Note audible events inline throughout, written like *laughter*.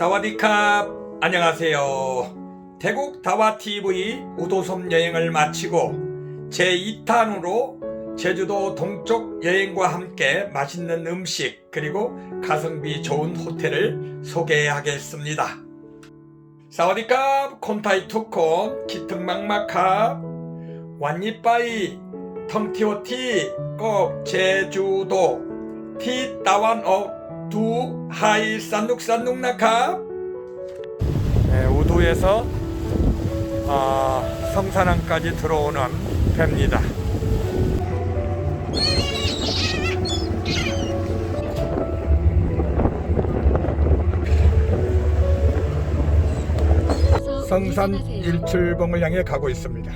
사와디캅 안녕하세요. 태국 다와TV 우도섬 여행을 마치고 제2탄으로 제주도 동쪽 여행과 함께 맛있는 음식 그리고 가성비 좋은 호텔을 소개하겠습니다. 사와디캅 콘타이 투콘 기특막막합 완니빠이 텅티오티 꼭 제주도 티 따완 어 두 하이 산룩 산룩나카 네, 우도에서 아, 성산항까지 들어오는 배입니다. 성산 일출봉을 향해 가고 있습니다.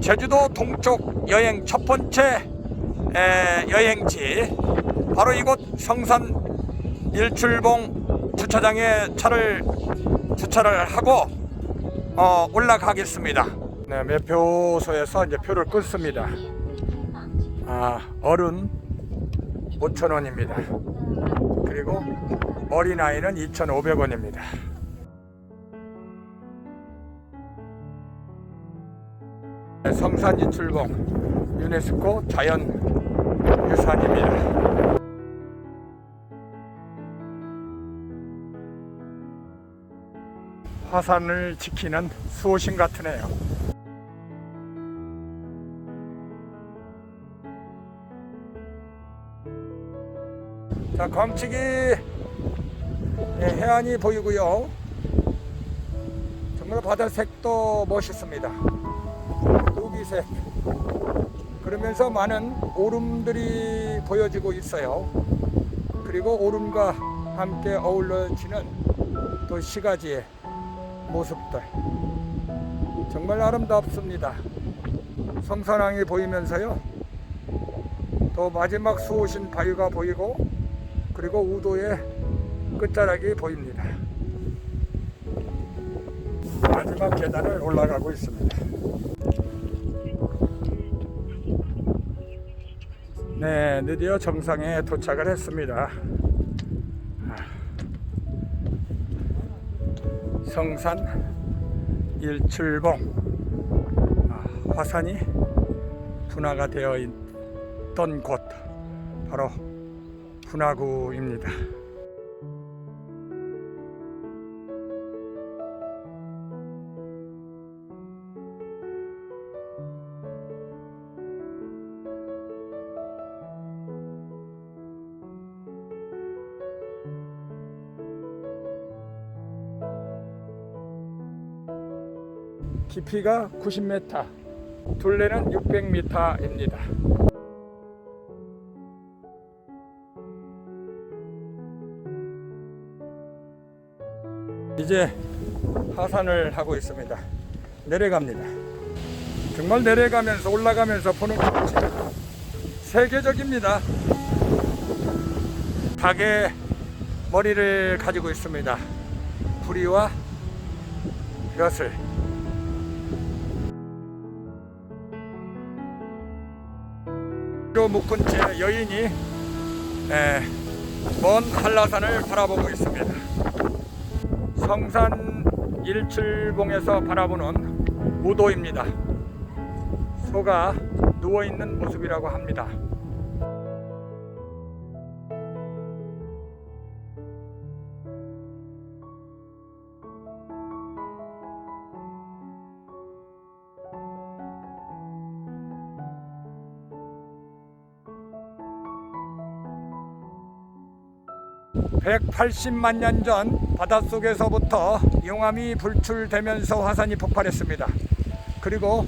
제주도 동쪽 여행 첫 번째 에, 여행지 바로 이곳 성산 일출봉 주차장에 차를 주차를 하고 어, 올라가겠습니다. 네, 매표소에서 이제 표를 끊습니다. 아, 어른 5,000원입니다. 그리고 어린아이는 2,500원입니다. 네, 성산 일출봉 유네스코 자연 유산입니다. 화산을 지키는 수호신 같으네요. 자, 광치기 예, 해안이 보이고요. 정말 바다색도 멋있습니다. 녹이색. 그러면서 많은 오름들이 보여지고 있어요. 그리고 오름과 함께 어우러지는 또 시가지의 모습들 정말 아름답습니다. 성산항이 보이면서요. 또 마지막 수호신 바위가 보이고 그리고 우도의 끝자락이 보입니다. 마지막 계단을 올라가고 있습니다. 네, 드디어 정상에 도착을 했습니다. 성산 일출봉 아, 화산이 분화가 되어 있던 곳 바로 분화구입니다. 깊이가 90m, 둘레는 600m입니다. 이제 하산을 하고 있습니다. 내려갑니다. 정말 내려가면서 올라가면서 보는 것이 세계적입니다. 닭의 머리를 가지고 있습니다. 부리와 벼슬 로 묶은 채 여인이 에, 먼 한라산을 바라보고 있습니다. 성산 일출봉에서 바라보는 우도입니다. 소가 누워 있는 모습이라고 합니다. (180만 년) 전 바닷속에서부터 용암이 불출되면서 화산이 폭발했습니다. 그리고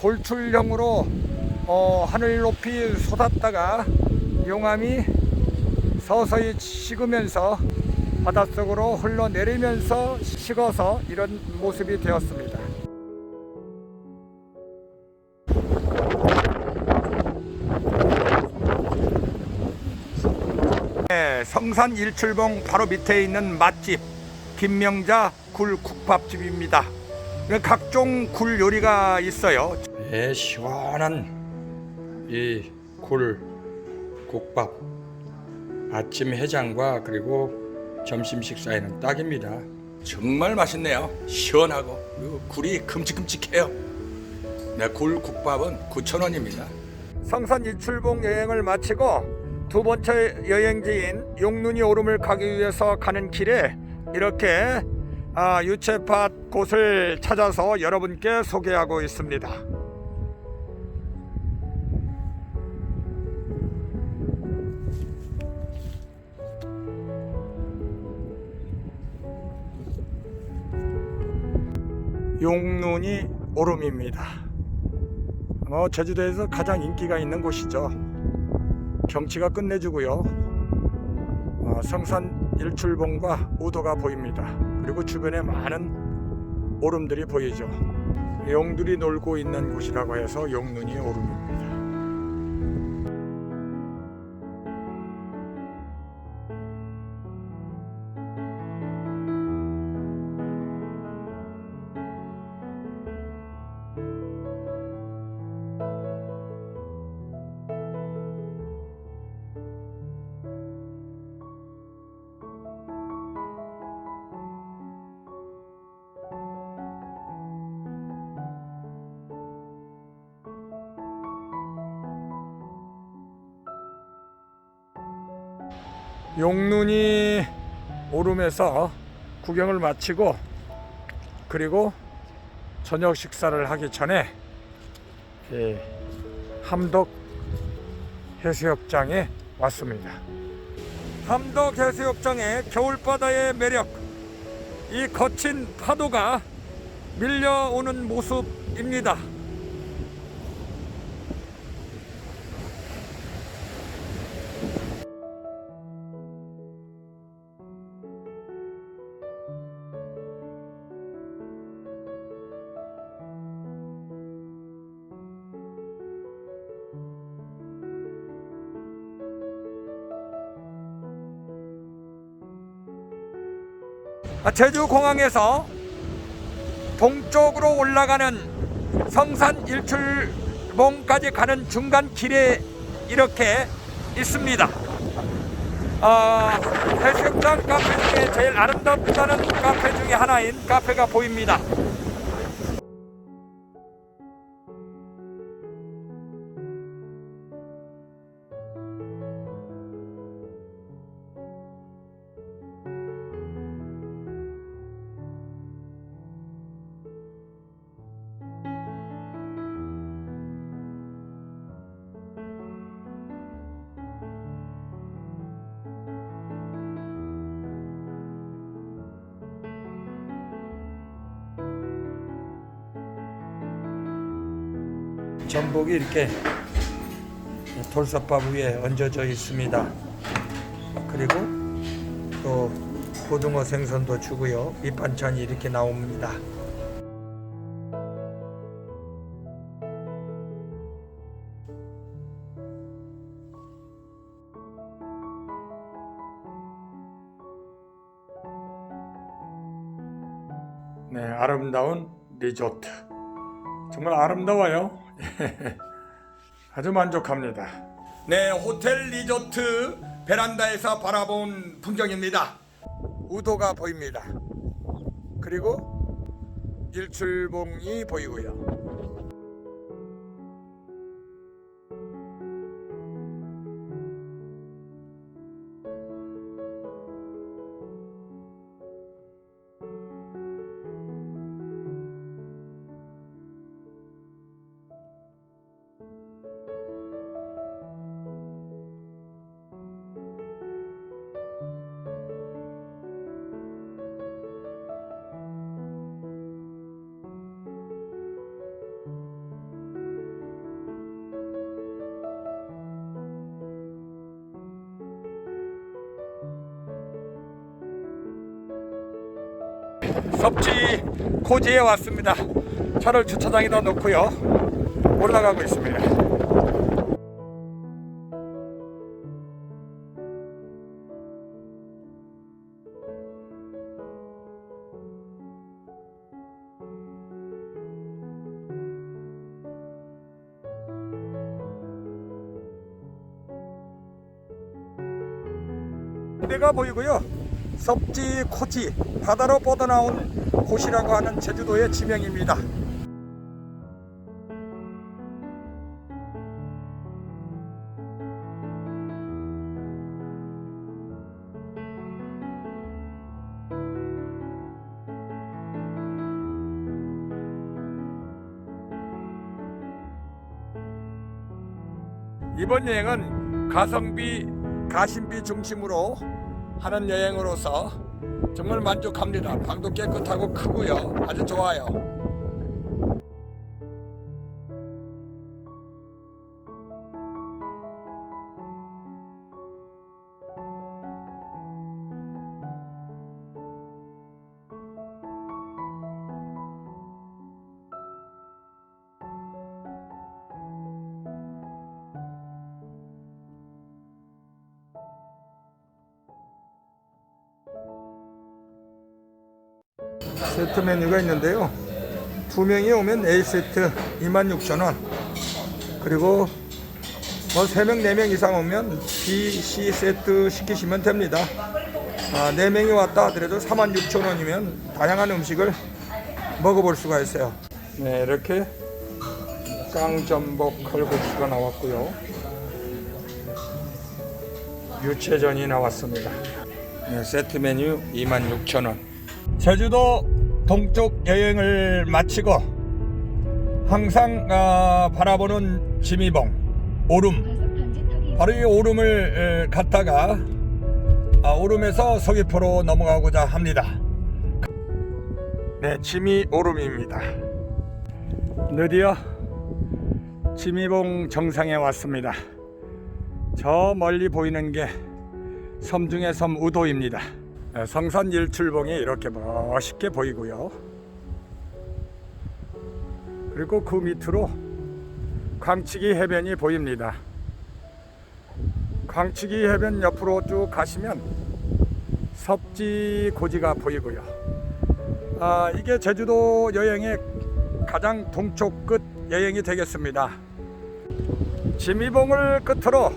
돌출형으로 어, 하늘 높이 솟았다가 용암이 서서히 식으면서 바닷속으로 흘러내리면서 식어서 이런 모습이 되었습니다. 네, 성산 일출봉 바로 밑에 있는 맛집 김명자 굴국밥집입니다. 각종 굴 요리가 있어요. 네, 시원한 이 굴 국밥 아침 해장과 그리고 점심 식사에는 딱입니다. 정말 맛있네요. 시원하고 그리고 굴이 큼직큼직해요. 네, 굴 국밥은 9,000원입니다. 성산 일출봉 여행을 마치고 두 번째 여행지인 용눈이 오름을 가기 위해서 가는 길에 이렇게 아, 유채밭 곳을 찾아서 여러분께 소개하고 있습니다. 용눈이 오름입니다. 뭐 제주도에서 가장 인기가 있는 곳이죠. 경치가 끝내주고요. 어, 성산 일출봉과 우도가 보입니다. 그리고 주변에 많은 오름들이 보이죠. 용들이 놀고 있는 곳이라고 해서 용눈이 오름입니다. 용눈이 오름에서 구경을 마치고 그리고 저녁 식사를 하기 전에 예, 함덕 해수욕장에 왔습니다. 함덕 해수욕장의 겨울바다의 매력, 이 거친 파도가 밀려오는 모습입니다. 제주 공항에서 동쪽으로 올라가는 성산 일출봉까지 가는 중간 길에 이렇게 있습니다. 어, 해수욕장 카페 중에 제일 아름답다는 카페 중에 하나인 카페가 보입니다. 전복이 이렇게 돌솥밥 위에 얹어져 있습니다. 그리고 또 고등어 생선도 주고요. 밑반찬이 이렇게 나옵니다. 네, 아름다운 리조트. 정말 아름다워요. *laughs* 아주 만족합니다. 네, 호텔 리조트 베란다에서 바라본 풍경입니다. 우도가 보입니다. 그리고 일출봉이 보이고요. 섭지 고지에 왔습니다. 차를 주차장에다 놓고요. 올라가고 있습니다. 내가 보이고요. 섭지 코지 바다로 뻗어나온 곳이라고 하는 제주도의 지명입니다. 이번 여행은 가성비, 가심비 중심으로 하는 여행으로서 정말 만족합니다. 방도 깨끗하고 크고요. 아주 좋아요. 세트 메뉴가 있는데요. 두 명이 오면 A 세트 26,000원. 그리고 뭐세 명, 네명 이상 오면 B, C 세트 시키시면 됩니다. 아, 네 명이 왔다 하더라도 46,000원이면 다양한 음식을 먹어볼 수가 있어요. 네, 이렇게 깡전복 칼국수가 나왔고요. 유채전이 나왔습니다. 네, 세트 메뉴 26,000원. 제주도 동쪽 여행을 마치고 항상 아, 바라보는 지미봉 오름 바로 이 오름을 에, 갔다가 아, 오름에서 서귀포로 넘어가고자 합니다. 네, 지미 오름입니다. 드디어 지미봉 정상에 왔습니다. 저 멀리 보이는 게 섬 중의 섬 우도입니다. 네, 성산 일출봉이 이렇게 멋있게 보이고요. 그리고 그 밑으로 광치기 해변이 보입니다. 광치기 해변 옆으로 쭉 가시면 섭지 고지가 보이고요. 아, 이게 제주도 여행의 가장 동쪽 끝 여행이 되겠습니다. 지미봉을 끝으로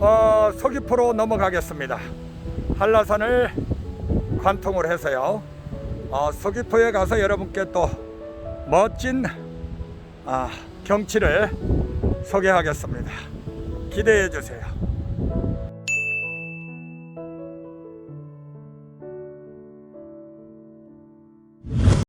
어, 서귀포로 넘어가겠습니다. 한라산을 관통을 해서요. 어, 서귀포에 가서 여러분께 또 멋진 아, 경치를 소개하겠습니다. 기대해 주세요.